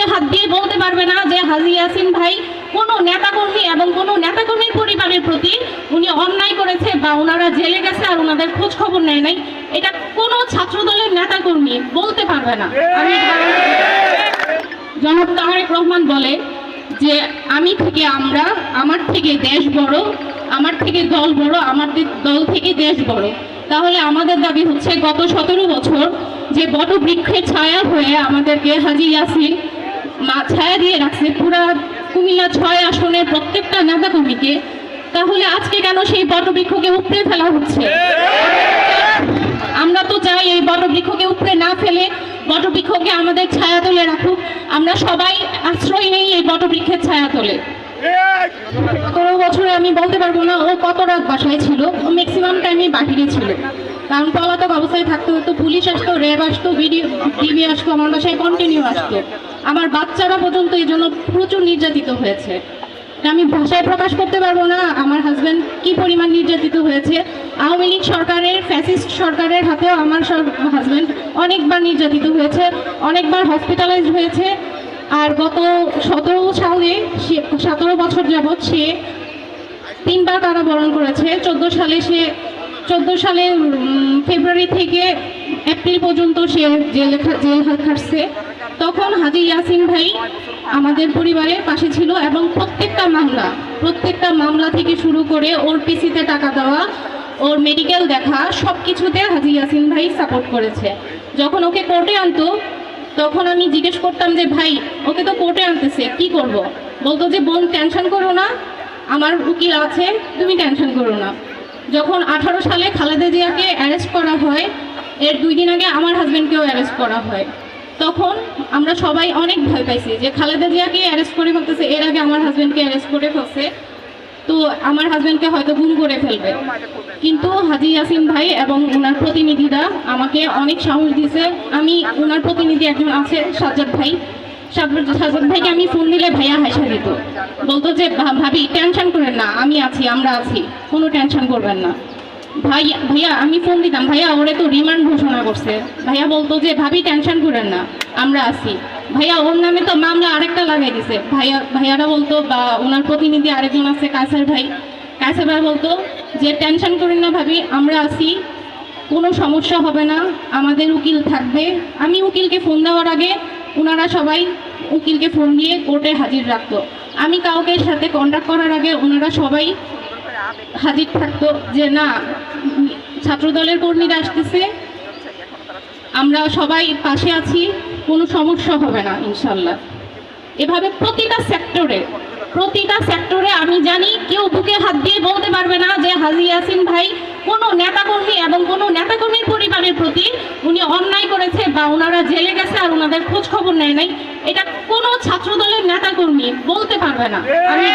বুকে হাত দিয়ে বলতে পারবে না যে হাজি ইয়াসিন ভাই কোনো নেতাকর্মী এবং কোনো নেতাকর্মীর পরিবারের প্রতি উনি অন্যায় করেছে বা ওনারা জেলে গেছে আর ওনাদের খোঁজ খবর নেয় নাই, এটা কোনো ছাত্রদলের নেতাকর্মী বলতে পারবে না। আমি জনাব তারেক রহমান বলে যে আমি থেকে আমরা, আমার থেকে দেশ বড়, আমার থেকে দল বড় আমার দল থেকে দেশ বড়। তাহলে আমাদের দাবি হচ্ছে গত সতেরো বছর যে বট বৃক্ষের ছায়া হয়ে আমাদেরকে হাজি ইয়াসিন মা ছায়া দিয়ে রাখছে পুরা কুমিল্লা ছয় আসনের প্রত্যেকটা নেতা কর্মীকে তাহলে আজকে কেন সেই বটবৃক্ষকে উপড়ে ফেলা হচ্ছে? আমরা তো চাই এই বটবৃক্ষকে উপরে না ফেলে বটবৃক্ষকে আমাদের ছায়া তোলে রাখুক। আমরা সবাই আশ্রয় নেই এই বটবৃক্ষের ছায়া তোলে। সতেরো বছরে আমি বলতে পারব না ও কত রাত বাসায় ছিল। ও ম্যাক্সিমাম টাইমে বাহিরে ছিল। কারণ পলাতক অবস্থায় থাকতে হতো, পুলিশ আসতো, র্যাব আসতো, ভিডিও, টিভি আসতো, আমার বাসায় কন্টিনিউ আসতো। আমার বাচ্চারা পর্যন্ত এই জন্য প্রচুর নির্যাতিত হয়েছে। আমি ভাষায় প্রকাশ করতে পারব না, আমার হাজব্যান্ড কি পরিমাণ নির্যাতিত হয়েছে। আওয়ামী লীগ সরকারের ফ্যাসিস্ট সরকারের হাতেও আমার হাজব্যান্ড অনেকবার নির্যাতিত হয়েছে, অনেকবার হসপিটালাইজ হয়েছে। আর গত সতেরো সালে সে- সতেরো বছর যাবৎ সে তিনবার কারাবরণ করেছে, চোদ্দ সালে সে চোদ্দ সালে ফেব্রুয়ারি থেকে এপ্রিল পর্যন্ত সে জেল জেল খাটছে। তখন হাজি ইয়াসিন ভাই আমাদের পরিবারের পাশে ছিল এবং প্রত্যেকটা মামলা প্রত্যেকটা মামলা থেকে শুরু করে ওর পিসিতে টাকা দেওয়া, ওর মেডিকেল দেখা সব কিছুতে হাজি ইয়াসিন ভাই সাপোর্ট করেছে। যখন ওকে কোর্টে আনতো, তখন আমি জিজ্ঞেস করতাম যে, ভাই, ওকে তো কোর্টে আনতেছে, কি করব। বলতো যে, বোন, টেনশন করো না, আমার উকিল আছে, তুমি টেনশন করো না। যখন আঠারো সালে খালেদা জিয়াকে অ্যারেস্ট করা হয়, এর দুই দিন আগে আমার হাজব্যান্ডকেও অ্যারেস্ট করা হয়। তখন আমরা সবাই অনেক ভয় পাইছি যে খালেদা জিয়াকে অ্যারেস্ট করে ফেলতেছে, এর আগে আমার হাজব্যান্ডকে অ্যারেস্ট করে ফেলছে। তো আমার হাজব্যান্ডকে হয়তো গুম করে ফেলবে। কিন্তু হাজি ইয়াসিন ভাই এবং ওনার প্রতিনিধিরা আমাকে অনেক সাহস দিয়েছে। আমি ওনার প্রতিনিধি একজন আছে সাজ্জাদ ভাই। সাজ্জাদ ভাইকে আমি ফোন দিলে ভাইয়া হাসা দিত। বলতো যে ভাবি টেনশন করেন না, আমি আছি, আমরা আছি, কোনো টেনশন করবেন না। ভাই, ভাইয়া, আমি ফোন দিতাম, ভাইয়া, ওরে তো রিমান্ড ঘোষণা করছে। ভাইয়া বলতো যে, ভাবি টেনশন করেন না, আমরা আছি। ভাইয়া, ওর নামে তো মামলা আরেকটা লাগাই দিছে। ভাইয়া, ভাইয়ারা বলতো, বা, ওনার প্রতিনিধি আরেকজন আছে কাসার ভাই। কাসার ভাই বলতো যে টেনশন করেন না, ভাবি, আমরা আছি, কোনো সমস্যা হবে না, আমাদের উকিল থাকবে। আমি উকিলকে ফোন দেওয়ার আগে ওনারা সবাই উকিলকে ফোন দিয়ে কোর্টে হাজির রাখতো। আমি কাউকে সাথে কন্ট্যাক্ট করার আগে ওনারা সবাই হাজির থাকতো যে, না, ছাত্রদলের কর্মীরা আসতেছে। আমরা সবাই পাশে আছি, কোনো সমস্যা হবে না, ইনশাল্লাহ। এভাবে প্রতিটা সেক্টরে প্রতিটা সেক্টরে আমি জানি কেউ বুকে হাত দিয়ে বলতে পারবে না যে হাজি ইয়াসিন ভাই কোনো নেতাকর্মী এবং কোনো নেতাকর্মীর পরিবারের প্রতি উনি অন্যায় করেছে বা ওনারা জেলে গেছে আর ওনাদের খোঁজ খবর নেয় নাই। এটা কোনো ছাত্রদলের নেতাকর্মী বলতে পারবে না। আমি